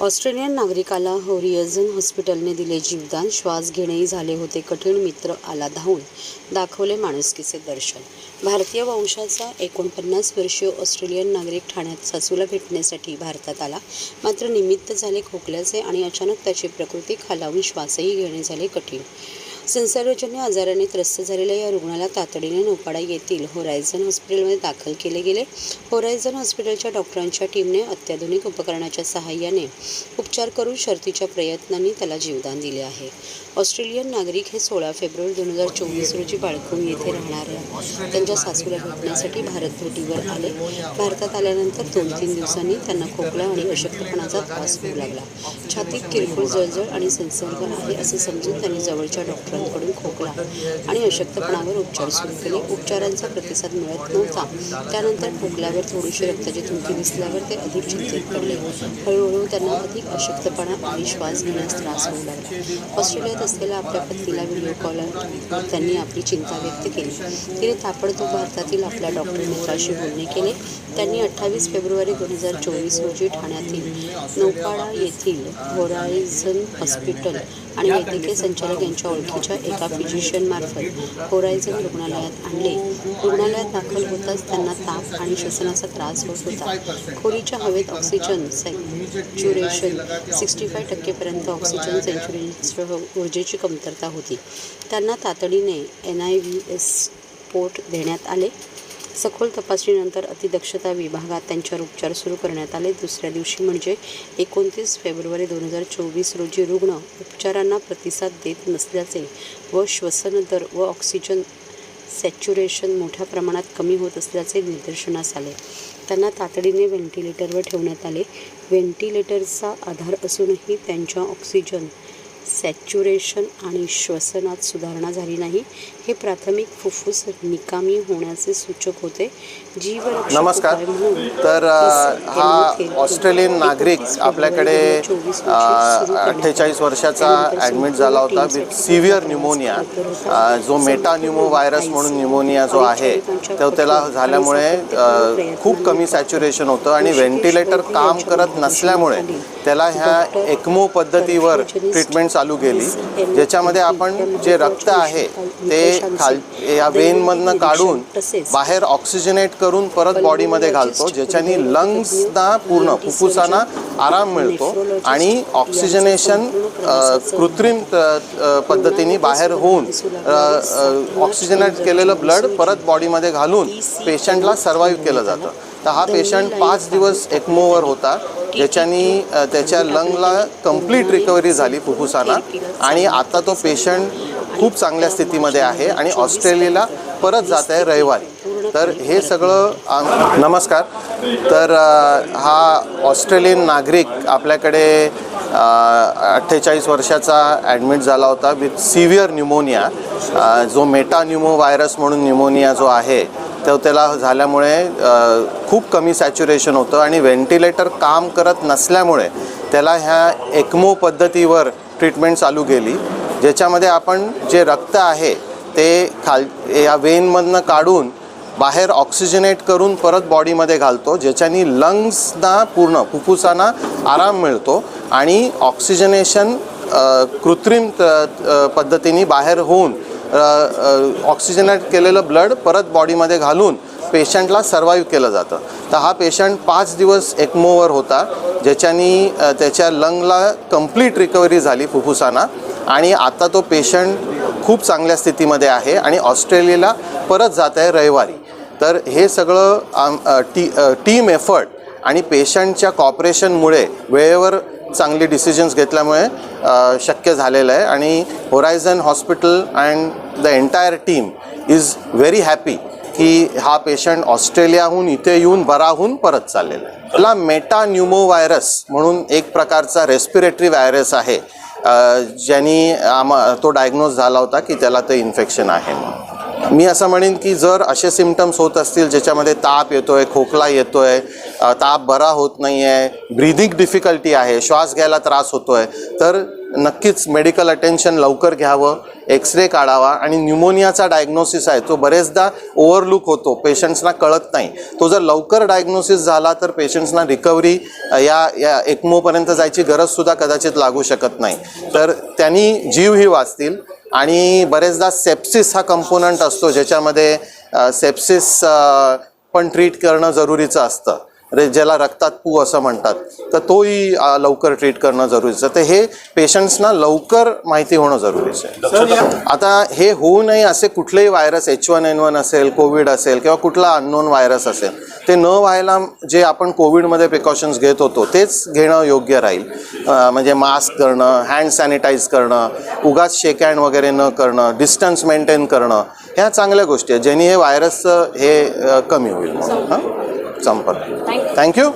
Australian नागरिकाला होरियझन हॉस्पिटलने दिले जीवदान श्वास घेणेही झाले होते कठीण मित्र आला धावून दाखवले माणुसकीचे दर्शन. भारतीय वंशाचा एकोणपन्नास वर्षीय ऑस्ट्रेलियन नागरिक ठाण्यात सासूला भेटण्यासाठी भारतात आला. मात्र निमित्त झाले खोकल्याचे आणि अचानक त्याची प्रकृती खालावून श्वासही घेणे झाले कठीण. संसर्गजन्य आजाराने त्रस्त झालेल्या या रुग्णाला तातडीने नौपाडा येथील होरायझन हॉस्पिटलमध्ये दाखल केले गेले. होरायझन हॉस्पिटलच्या डॉक्टरांच्या टीमने अत्याधुनिक उपकरणाच्या सहाय्याने उपचार करून शर्तीच्या प्रयत्नांनी त्याला जीवदान दिले आहे. ऑस्ट्रेलियन नागरिक हे सोळा फेब्रुवारी दोन हजार चोवीस रोजी बाळकून येथे राहणाऱ्या त्यांच्या सासूला भेटण्यासाठी भारत भेटीवर आले. भारतात आल्यानंतर दोन तीन दिवसांनी त्यांना खोकला आणि अशक्तपणाचा त्रास होऊ लागला. छातीत किरकोळ जळजळ आणि संसर्ग आहे असे समजून त्यांनी जवळच्या डॉक्टर डॉक्टरांकडून खोकला आणि अशक्तपणावर उपचार सुरू केले. उपचारांचा प्रतिसाद मिळत नव्हता. त्यानंतर खोकल्यावर थोडीशी रक्ताची थुंकी दिसल्यावर ते अधिक चिंतित पडले. हळूहळू त्यांना अधिक अशक्तपणा आणि श्वास घेण्यास त्रास होऊ लागला. ऑस्ट्रेलियात असलेल्या आपल्या पत्नीला व्हिडिओ कॉलवर त्यांनी आपली चिंता व्यक्त केली. तिने ताबडतोब भारतातील आपल्या डॉक्टर मित्राशी बोलणे केले. त्यांनी अठ्ठावीस फेब्रुवारी दोन हजार चोवीस रोजी ठाण्यातील नौपाडा येथील होरायझन हॉस्पिटल आणि वैद्यकीय संचालक यांच्या ओळखीच्या एका फिजिशियनमार्फत होरायझन रुग्णालयात आणले. रुग्णालयात दाखल होताच त्यांना ताप आणि श्वसनाचा त्रास होत होता. खोलीच्या हवेत ऑक्सिजन सॅच्युरेशन सिक्स्टी फाय टक्केपर्यंत ऑक्सिजन सेंच्युरीसह ऊर्जेची कमतरता होती. त्यांना तातडीने N I V support देण्यात आले. सखोल तपासणीनंतर अतिदक्षता विभागात त्यांच्यावर उपचार सुरू करण्यात आले. दुसऱ्या दिवशी म्हणजे एकोणतीस फेब्रुवारी दोन हजार चोवीस रोजी रुग्ण उपचारांना प्रतिसाद देत नसल्याचे व श्वसन दर व ऑक्सिजन सॅच्युरेशन मोठ्या प्रमाणात कमी होत असल्याचे निदर्शनास आले. त्यांना तातडीने व्हेंटिलेटरवर ठेवण्यात आले. व्हेंटिलेटरचा आधार असूनही त्यांच्या ऑक्सिजन सॅच्युरेशन आणि श्वसनात सुधारणा झाली नाही. हे प्राथमिक फुफ्फुस निकामी होण्याचे सूचक होते. जीवरक्षक नमस्कार. म्हणून तर अ, ही ऑस्ट्रेलियन नागरिक 21 आपल्याकडे फेब्रुवारी 2024 रोजी सुरू करण्यात आली. अठ्ठेचाळीस वर्षाचा ॲडमिट झाला होता. With severe pneumonia. जो मेटा न्यूमो व्हायरस म्हणून न्यूमोनिया जो आहे तो त्याला झाल्यामुळे अ, खूप कमी सॅच्युरेशन होतं आणि व्हेंटिलेटर काम करत नसल्यामुळे त्याला ह्या एक्मो पद्धतीवर ट्रीटमेंट चालू केली ज्याच्यामध्ये आपण जे रक्त आहे ते खाल या वेनमधनं काढून बाहेर ऑक्सिजनेट करून परत बॉडीमध्ये घालतो ज्याच्यानी लंग्सना पूर्ण फुफ्फुसांना आराम मिळतो आणि ऑक्सिजनेशन कृत्रिम पद्धतीने बाहेर होऊन ऑक्सिजनेट केलेलं ब्लड परत बॉडीमध्ये घालून पेशंटला सर्वाईव्ह केलं जातं. तर हा पेशंट पाच दिवस एक्मोवर होता. ज्याच्यानी त्याच्या लंगला कंप्लीट रिकव्हरी झाली फुफ्फुसाला. आणि आता तो पेशंट खूप चांगल्या स्थितीमध्ये आहे आणि ऑस्ट्रेलियाला परत जात आहे रविवारी. तर हे सगळं नमस्कार. तर हा ऑस्ट्रेलियन नागरिक आपल्याकडे अठ्ठेचाळीस वर्षाचा ॲडमिट झाला होता विथ सिव्हिअर न्युमोनिया जो मेटा व्हायरस म्हणून न्युमोनिया जो आहे तो त्याला झाल्यामुळे खूप कमी सॅच्युरेशन होतं आणि व्हेंटिलेटर काम करत नसल्यामुळे त्याला ह्या एक्मो पद्धतीवर ट्रीटमेंट चालू केली ज्याच्यामध्ये आपण जे रक्त आहे ते खाल या वेनमधनं काढून बाहेर ऑक्सिजनेट करून परत बॉडीमध्ये घालतो ज्याच्यानी लंग्सना पूर्ण फुफ्फुसांना आराम मिळतो आणि ऑक्सिजनेशन कृत्रिम त- पद्धतीने बाहेर होऊन ऑक्सिजनेट केलेलं ब्लड परत बॉडीमध्ये घालून पेशंटला सर्वाईव्ह केलं जातं. तर हा पेशंट पाच दिवस एक्मोवर होता ज्याच्यानी त्याच्या लंगला कंप्लीट रिकव्हरी झाली फुफ्फुसांना आणि आता तो पेशंट खूप चांगल्या स्थितीमध्ये आहे आणि ऑस्ट्रेलियाला परत जात आहे रविवारी. तर हे सगळं आम टी टीम एफर्ट आणि पेशंटच्या कॉपरेशनमुळे वेळेवर चांगली डिसिजन्स घेतल्यामुळे शक्य झालेलं आहे. आणि Horizon hospital and the entire team is very happy की हा पेशंट ऑस्ट्रेलियाहून इथे येऊन बराहून परत चाललेला आहे. त्याला मेटान्युमो व्हायरस म्हणून एक प्रकारचा रेस्पिरेटरी व्हायरस आहे. ज्यांनी आम तो डायग्नोज झाला होता की त्याला ते इन्फेक्शन आहे म्हणून. मी असं म्हणेन की जर असे सिमटम्स होत असतील ज्याच्यामध्ये ताप येतो आहे खोकला येतो आहे ताप बरा होत नाही आहे ब्रिदिंग डिफिकल्टी आहे श्वास घ्यायला त्रास होतो आहे तर नक्कीच मेडिकल अटेन्शन लवकर घ्यावं एक्सरे काढावा आणि न्यूमोनियाचा डायग्नोसिस आहे तो बरेचदा ओव्हरलुक होतो पेशंट्सना कळत नाही. तो जर लवकर डायग्नोसिस झाला तर पेशंट्सना रिकव्हरी या या एकमोपर्यंत जायची गरजसुद्धा कदाचित लागू शकत नाही. तर त्यांनी जीवही वाचतील आणि बरेचदा सेप्सिस हा कंपोनंट असतो ज्याच्यामध्ये सेप्सिस पण ट्रीट करणं जरुरीचं असतं. रे ज्याला रक्तात पू असं म्हणतात तर तोही लवकर ट्रीट करणं जरुरीचं तर हे पेशंट्सना लवकर माहिती होणं जरुरीचं आहे. आता हे होऊ नये असे कुठलेही virus H one N one असेल कोविड असेल किंवा कुठला अननोन व्हायरस असेल ते न व्हायला जे आपण कोविडमध्ये प्रिकॉशन्स घेत होतो तेच घेणं योग्य राहील. म्हणजे मास्क करणं हँड सॅनिटाईज करणं उगाच शेक हँड वगैरे न करणं डिस्टन्स मेंटेन करणं ह्या चांगल्या गोष्टी आहेत. ज्यांनी हे व्हायरसचं हे कमी होईल. म्हणून हां? ಸಂಪರ್ಕ ಥ್ಯಾಂಕ್ ಯು